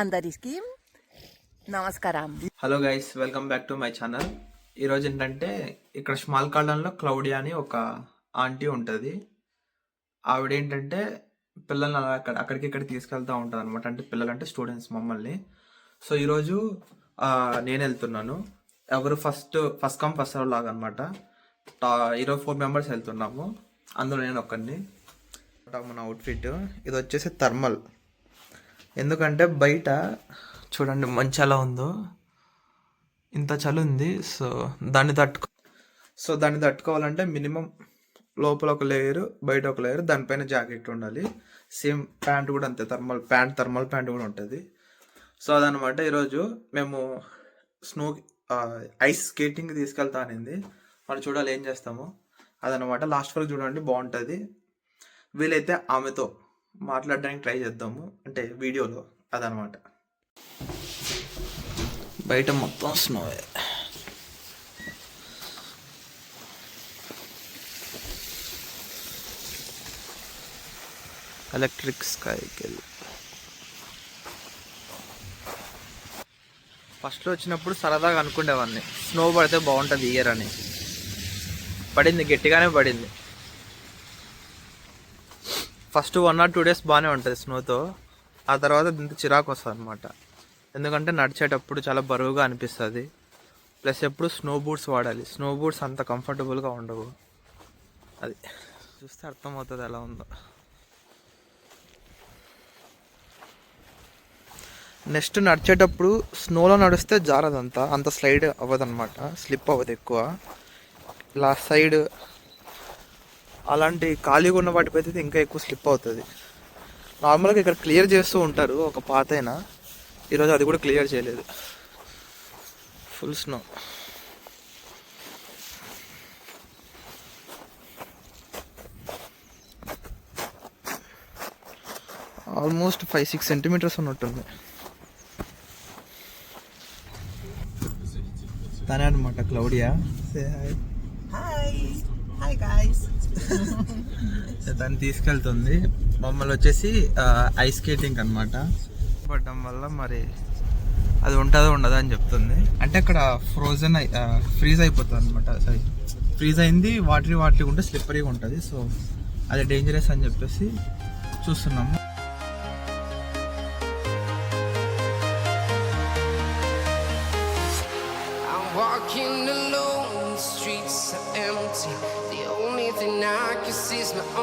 అందరికీ నమస్కారం. Hello guys welcome back to my channel ఈరోజు ఏంటంటే ఇక్కడ స్మాల్ కాలంలో క్లౌడీ అని ఒక ఆంటీ ఉంటుంది. ఆవిడ ఏంటంటే పిల్లల్ని అలా అక్కడ అక్కడికి ఇక్కడ తీసుకెళ్తూ ఉంటుంది అనమాట అంటే పిల్లలు అంటే స్టూడెంట్స్ మమ్మల్ని సో ఈరోజు నేను వెళ్తున్నాను. ఎవరు first first come first serve లాగా అనమాట ఈరోజు ఫోర్ మెంబర్స్ వెళ్తున్నాము. అందులో నేను ఒక్కడిని. మన అవుట్ఫిట్ ఇది వచ్చేసి థర్మల్ ఎందుకంటే బయట చూడండి మంచి ఎలా ఉందో. ఇంత చలి ఉంది సో దాన్ని తట్టుకో సో దాన్ని తట్టుకోవాలంటే మినిమం లోపల ఒక లేయర్ బయట ఒక లేయర్ దానిపైన జాకెట్ ఉండాలి. సేమ్ ప్యాంట్ కూడా అంతే థర్మల్ ప్యాంట్ థర్మల్ ప్యాంట్ కూడా ఉంటుంది. సో అదనమాట ఈరోజు మేము స్నో ఐస్ స్కేటింగ్ తీసుకెళ్తా అనింది. మరి చూడాలి ఏం చేస్తాము. అదనమాట లాస్ట్ వరకు చూడండి బాగుంటుంది. వీలైతే ఆమెతో మాట్లాడడానికి ట్రై చేద్దాము. అంటే వీడియోలో అదనమాట. బయట మొత్తం స్నో ఎలక్ట్రిక్ సైకిల్ ఫస్ట్లో వచ్చినప్పుడు సరదాగా అనుకునేవాడిని స్నో పడితే బాగుంటుంది ఇయర్ అని. పడింది గట్టిగానే పడింది. First one or two days బాగానే ఉంటుంది స్నోతో ఆ తర్వాత ఇంత చిరాకు వస్తుంది అనమాట ఎందుకంటే నడిచేటప్పుడు చాలా బరువుగా అనిపిస్తుంది. ప్లస్ ఎప్పుడు స్నో బూట్స్ వాడాలి. స్నో బూట్స్ అంత కంఫర్టబుల్గా ఉండవు. అది చూస్తే అర్థమవుతుంది ఎలా ఉందో. నెక్స్ట్ నడిచేటప్పుడు స్నోలో నడిస్తే జారదంతా. అంత స్లైడ్ అవ్వదన్నమాట. స్లిప్ అవ్వదు ఎక్కువ. ఇలా సైడ్ అలాంటి ఖాళీగా ఉన్న వాటిపై అయితే ఇంకా ఎక్కువ స్లిప్ అవుతుంది. నార్మల్గా ఇక్కడ క్లియర్ చేస్తూ ఉంటారు ఒక పాత అయినా ఈరోజు అది కూడా క్లియర్ చేయలేదు. Full snow almost five six centimetres ఉన్నట్టుంది. తనే అనమాట క్లౌడియా హాయ్ హాయ్ గాయ్స్ తను తీసుకెళ్తుంది. మమ్మల్ని వచ్చేసి ఐస్ స్కేటింగ్ అనమాట పడడం వల్ల మరి అది ఉంటుందో ఉండదో అని చెప్తుంది. అంటే అక్కడ ఫ్రోజన్ ఫ్రీజ్ అయిపోతుంది అనమాట సారీ ఫ్రీజ్ అయింది వాటరీ వాటరీ ఉంటే స్లిప్పరీగా ఉంటుంది. సో అది డేంజరస్ అని చెప్పేసి చూస్తున్నాము.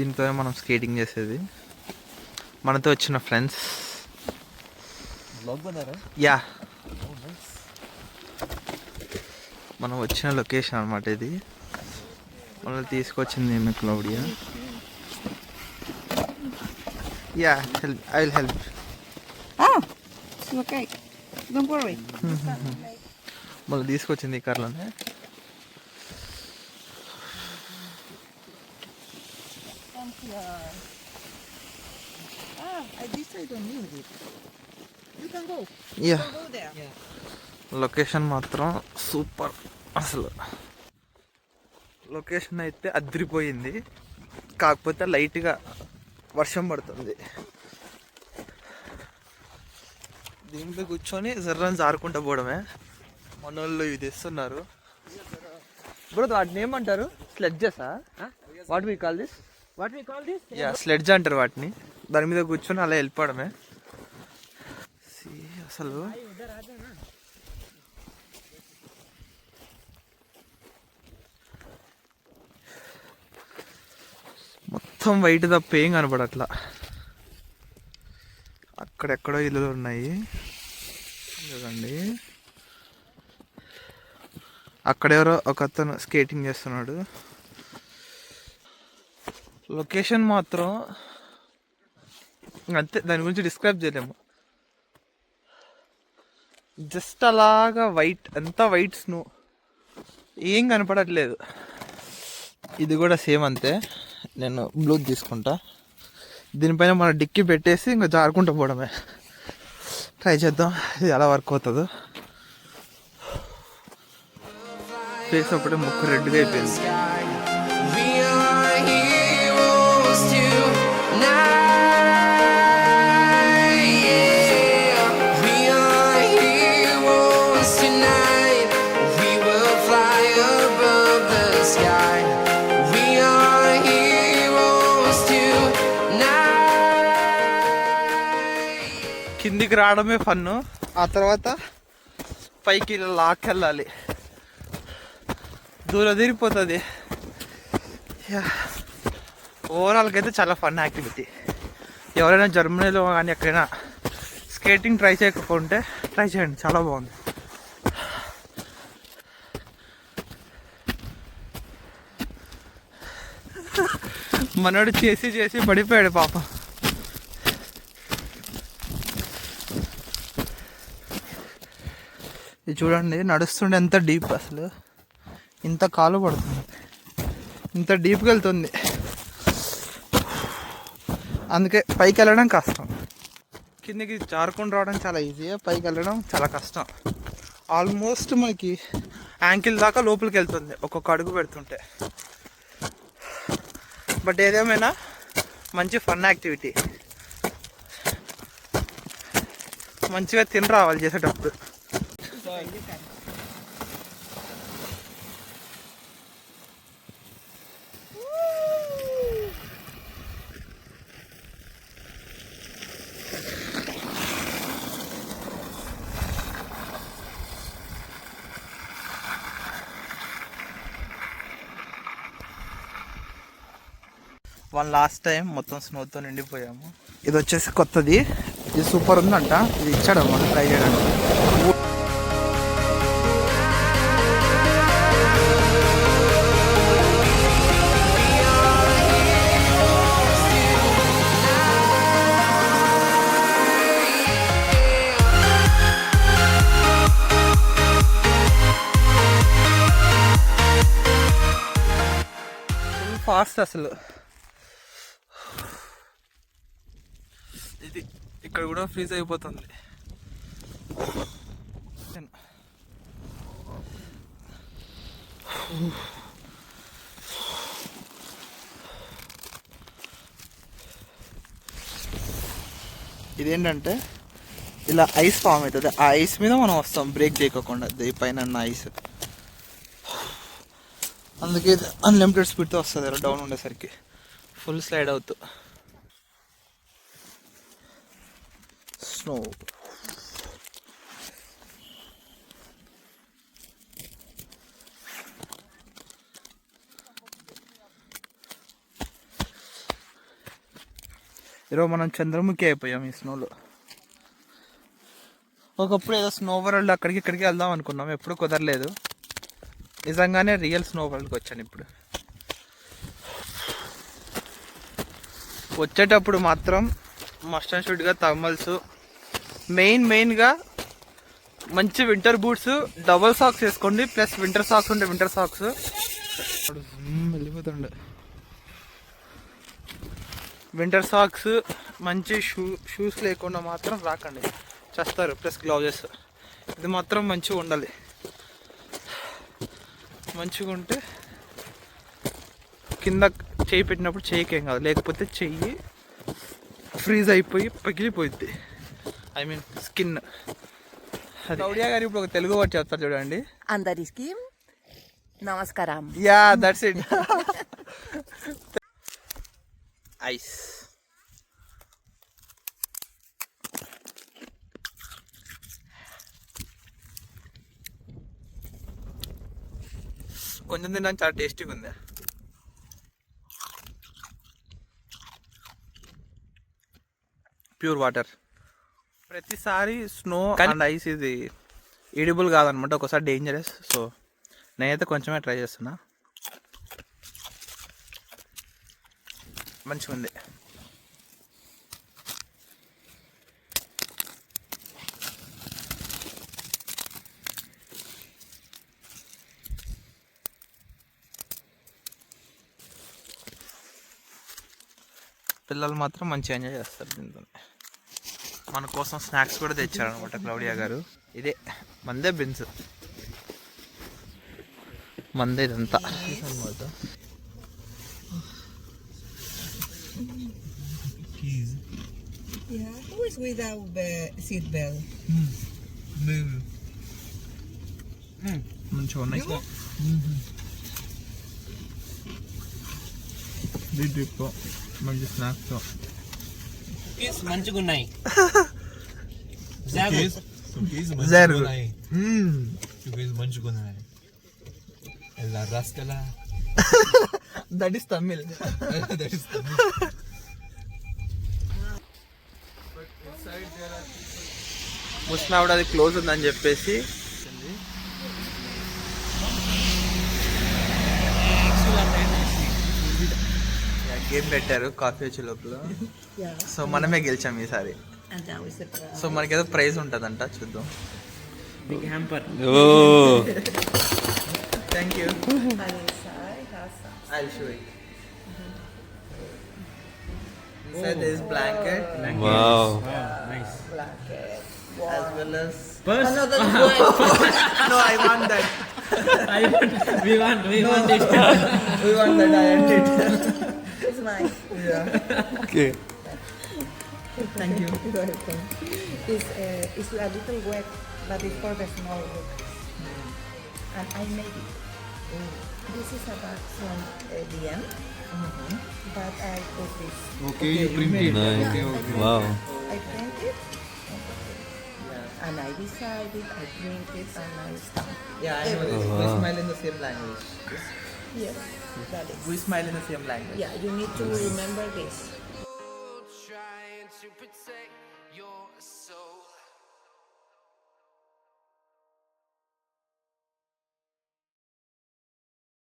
దీంతో మనం స్కేటింగ్ చేసేది. మనతో వచ్చిన ఫ్రెండ్స్ యా మనం వచ్చిన లొకేషన్ అనమాట ఇది. మనల్ని తీసుకొచ్చింది ఈమె Claudia yeah help I will help. మళ్ళీ తీసుకొచ్చింది ఈ కార్లోనే Ah, I this I don't need it. You can go. Yeah Go there. Location మాత్రం సూపర్ అసలు. లొకేషన్ అయితే అదిరిపోయింది. కాకపోతే లైట్గా వర్షం పడుతుంది. దీనిపై కూర్చొని జర్రని జారుకుంటూ పోవడమే. మన వాళ్ళు ఇది ఇస్తున్నారు బ్రో వాటిని ఏమంటారు? స్లెడ్జెసా what me call this what we call this yeah sledge అంటారు వాటిని. దాని మీద కూర్చొని అలా వెళ్ళిపోవడమే. అసలు. మొత్తం వైట్ తప్ప ఏం కనపడట్లా అక్కడెక్కడో ఇల్లులు ఉన్నాయి. చూడండి అక్కడెవరో ఒక అతను స్కేటింగ్ చేస్తున్నాడు. లొకేషన్ మాత్రం అంతే దాని గురించి డిస్క్రైబ్ చేయలేము. జస్ట్ అలాగా వైట్ అంతా వైట్ స్నో. ఏం కనపడట్లేదు. ఇది కూడా సేమ్ అంతే. నేను బ్లూ తీసుకుంటా. దీనిపైన మన డిక్కి పెట్టేసి ఇంకా జారుకుంటూ పోవడమే. ట్రై చేద్దాం. ఇది ఎలా వర్క్ అవుతుందో. ఫేస్ అప్పుడే ముక్కు రెడ్గా అయిపోయింది. కిందికి రావడమే ఫన్ను. ఆ తర్వాత పైకి ఇలా లాక్కెళ్ళాలి. దూరం తిరిగిపోతుంది. ఓవరాల్గా అయితే చాలా ఫన్ యాక్టివిటీ. ఎవరైనా జర్మనీలో కానీ ఎక్కడైనా స్కేటింగ్ ట్రై చేయకపోతే ట్రై చేయండి చాలా బాగుంది. మనోడు చేసి చేసి పడిపోయాడు పాపం. చూడండి నడుస్తుండే ఎంత డీప్ అసలు. ఇంత కాలు పడుతుంది. ఇంత డీప్గా వెళ్తుంది. అందుకే పైకి వెళ్ళడం కష్టం. కిందకి జారుకొని రావడం చాలా ఈజీ. పైకి వెళ్ళడం చాలా కష్టం. ఆల్మోస్ట్ మనకి యాంకిల్ దాకా లోపలికి వెళ్తుంది ఒక్కొక్క అడుగు పెడుతుంటే. బట్ ఏదేమైనా మంచి ఫన్ యాక్టివిటీ. మంచిగా తిని రావాలి చేసేటప్పుడు. వన్ లాస్ట్ టైం మొత్తం స్నోతో నిండిపోయాము. ఇది వచ్చేసి కొత్తది. ఇది సూపర్ ఉందంట. ఇది ఇచ్చాడు మనం ట్రై చేయడానికి. ఫాస్ట్ అసలు. ఇది ఇక్కడ కూడా ఫ్రీజ్ అయిపోతుంది. ఇదేంటంటే ఇలా ఐస్ ఫామ్ అవుతుంది. ఆ ఐస్ మీద మనం వస్తాం. బ్రేక్ చేయకోకుండా. ఈ పైన ఉన్న ఐస్. అందుకే అన్లిమిటెడ్ స్పీడ్తో వస్తుంది డౌన్ ఉండేసరికి. ఫుల్ స్లైడ్ అవుతూ. స్నో ఈరోజు మనం చంద్రముఖి అయిపోయాం ఈ స్నోలో ఒకప్పుడు ఏదో స్నో వరల్డ్ అక్కడికి ఇక్కడికి వెళ్దాం అనుకున్నాం ఎప్పుడు కుదరలేదు. నిజంగానే రియల్ స్నో వరల్డ్కి వచ్చాను ఇప్పుడు. వచ్చేటప్పుడు మాత్రం మస్ట్ అండ్ షుడ్గా థర్మల్స్ మెయిన్ మెయిన్గా మంచి వింటర్ బూట్స్ డబల్ సాక్స్ వేసుకోండి ప్లస్ వింటర్ సాక్స్ ఉంటే వింటర్ సాక్స్. వెళ్ళిపోతుండే వింటర్ సాక్స్ మంచి షూ షూస్ లేకుండా మాత్రం రాకండి. చేస్తారు ప్లస్ గ్లౌజెస్. ఇది మాత్రం మంచిగా ఉండాలి. మంచిగా ఉంటే కింద చేయి పెట్టినప్పుడు చేయికి కాదు. లేకపోతే చెయ్యి ఫ్రీజ్ అయిపోయి పగిలిపోయింది ఐ మీన్ స్కిన్. గౌడియా గారు ఇప్పుడు ఒక తెలుగు వర్డ్ చెప్తారు చూడండి. అందరికి నమస్కారం. Yeah that's it. ఐస్. కొంచెం తినడానికి చాలా టేస్టీగా ఉంది. Pure water. ప్రతిసారి స్నో అండ్ ఐస్ ఇది ఎడిబుల్ కాదనమాట ఒకసారి డేంజరస్. సో నేనైతే కొంచెమే ట్రై చేస్తున్నా. మంచిగా ఉంది పిల్లలు మాత్రం మంచిగా ఎంజాయ్ చేస్తారు దీంతో మన కోసం స్నాక్స్ కూడా తెచ్చారనమాట క్లౌడియా గారు. ఇదే మందే బిన్స్ మందే ఇదంతా. అనమాట Yeah, who is without be- seat belt? మంచిగా ఉన్నాయి. మంచి స్నాక్స్ కుకీస్ మంచిగా ఉన్నాయి జాగు Cookies Zero. మంచుకున్నాయి Cookies మంచుకున్నాయి ఎలా రస్కలా? That is Tamil That is the ముస్నావిడ అది క్లోజ్ ఉందని చెప్పేసి గేమ్ పెట్టారు కాఫీ వచ్చే లోపల Yeah. సో మనమే గెలిచాం ఈసారి And now is the prize. So మనకి ఏదో ప్రైజ్ ఉంటుందంట చూద్దాం big hamper thank you And inside has some. I show it Inside there is blanket Wow. Nice blanket. as well as first Another one. no I want that I want we want we want it we want that I want it it's yeah Okay. thank you You're welcome. It's, uh, it's a little wet, but it's for the small look. And I made it. This is a bag from uh, DM, but I put this. Okay, you printed. Nice. Okay, okay. Wow. I printed. And I decided, I printed, and I stamped. yeah I know this we wow. smile in the same language Yes, that is. we smile in the same language Yeah, you need to mm. remember this.